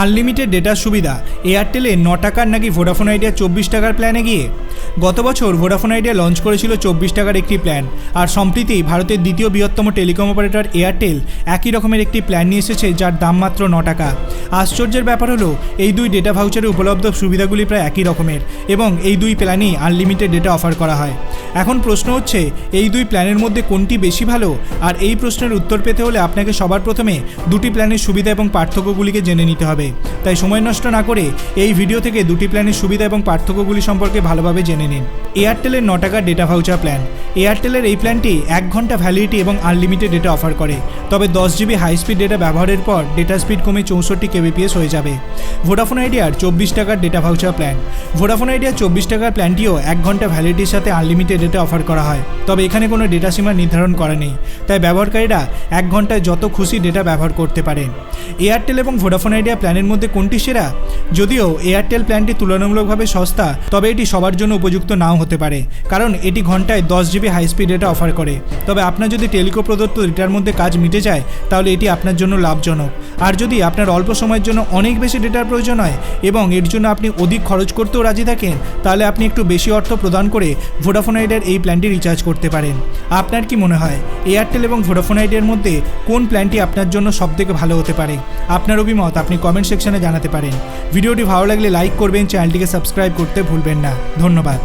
Unlimited ডেটার সুবিধা, এয়ারটেলে ন টাকার নাকি ভোডাফোন আইডিয়া চব্বিশ টাকার প্ল্যানে গিয়ে? গত বছর ভোডাফোন আইডিয়া লঞ্চ করেছিল চব্বিশ টাকার একটি প্ল্যান আর সম্প্রতি ভারতের দ্বিতীয় বৃহত্তম টেলিকম অপারেটর এয়ারটেল একই রকমের একটি প্ল্যান নিয়ে এসেছে যার দাম মাত্র ন টাকা। আশ্চর্যের ব্যাপার হলো, এই দুই ডেটা ভাউচারে উপলব্ধ সুবিধাগুলি প্রায় একই রকমের, এবং এই দুই প্ল্যানেই আনলিমিটেড ডেটা অফার করা হয়। এখন প্রশ্ন হচ্ছে, এই দুই প্ল্যানের মধ্যে কোনটি বেশি ভালো? আর এই প্রশ্নের উত্তর পেতে হলে আপনাকে সবার প্রথমে দুটি প্ল্যানের সুবিধা এবং পার্থক্যগুলিকে জেনে নিতে হবে। তাই সময় নষ্ট না করে এই ভিডিও থেকে দুটি প্ল্যানের সুবিধা এবং পার্থক্যগুলি সম্পর্কে ভালোভাবে জেনে নিন। এয়ারটেলের ন টাকা ডেটা ভাউচার প্ল্যান। এয়ারটেলের এই প্ল্যানটি এক ঘণ্টা ভ্যালিডিটি এবং আনলিমিটেড ডেটা অফার করে। তবে দশ জিবি হাই স্পিড ডেটা ব্যবহারের পর ডেটা স্পিড কমে চৌষট্টি কেবিপিএস হয়ে যাবে। ভোডাফোন আইডিয়ার চব্বিশ টাকার ডেটা ভাউচার প্ল্যান ভোডাফোন আইডিয়ার চব্বিশ টাকার প্ল্যানটিও এক ঘণ্টা ভ্যালিডিটির সাথে আনলিমিটেড ডেটা অফার করা হয়। তবে এখানে কোনো ডেটা সীমা নির্ধারণ করা নেই। তাই ব্যবহারকারীরা এক ঘন্টায় যত খুশি ডেটা ব্যবহার করতে পারেন। এয়ারটেল এবং ভোডাফোন আইডিয়া প্ল্যানের মধ্যে কোনটি সেরা? যদিও এয়ারটেল প্ল্যানটি তুলনামূলকভাবে সস্তা, তবে এটি সবার জন্য উপযুক্ত নাও হতে পারে। কারণ এটি ঘন্টায় দশ GB high speed data offer করে। তবে আপনার যদি টেলিকো প্রদত্ত ডেটার মধ্যে কাজ মিটে যায়, তাহলে এটি আপনার জন্য লাভজনক। আর যদি আপনার অল্প সময়ের জন্য অনেক বেশি ডেটার প্রয়োজন হয় এবং এর জন্য আপনি অধিক খরচ করতেও রাজি থাকেন, তাহলে আপনি একটু বেশি অর্থ প্রদান করে ভোডাফোন আইডিয়ার এই প্ল্যানটি রিচার্জ করতে পারেন। আপনার কি মনে হয় এয়ারটেল এবং ভোডাফোন আইডিয়ার মধ্যে কোন প্ল্যানটি আপনার জন্য সবথেকে ভালো হতে পারে? আপনার অভিমত আপনি কমেন্ট সেকশনে জানাতে পারেন। ভিডিওটি ভালো লাগলে লাইক করবেন চ্যানেলটিকে সাবস্ক্রাইব করতে ভুলবেন না। ধন্যবাদ।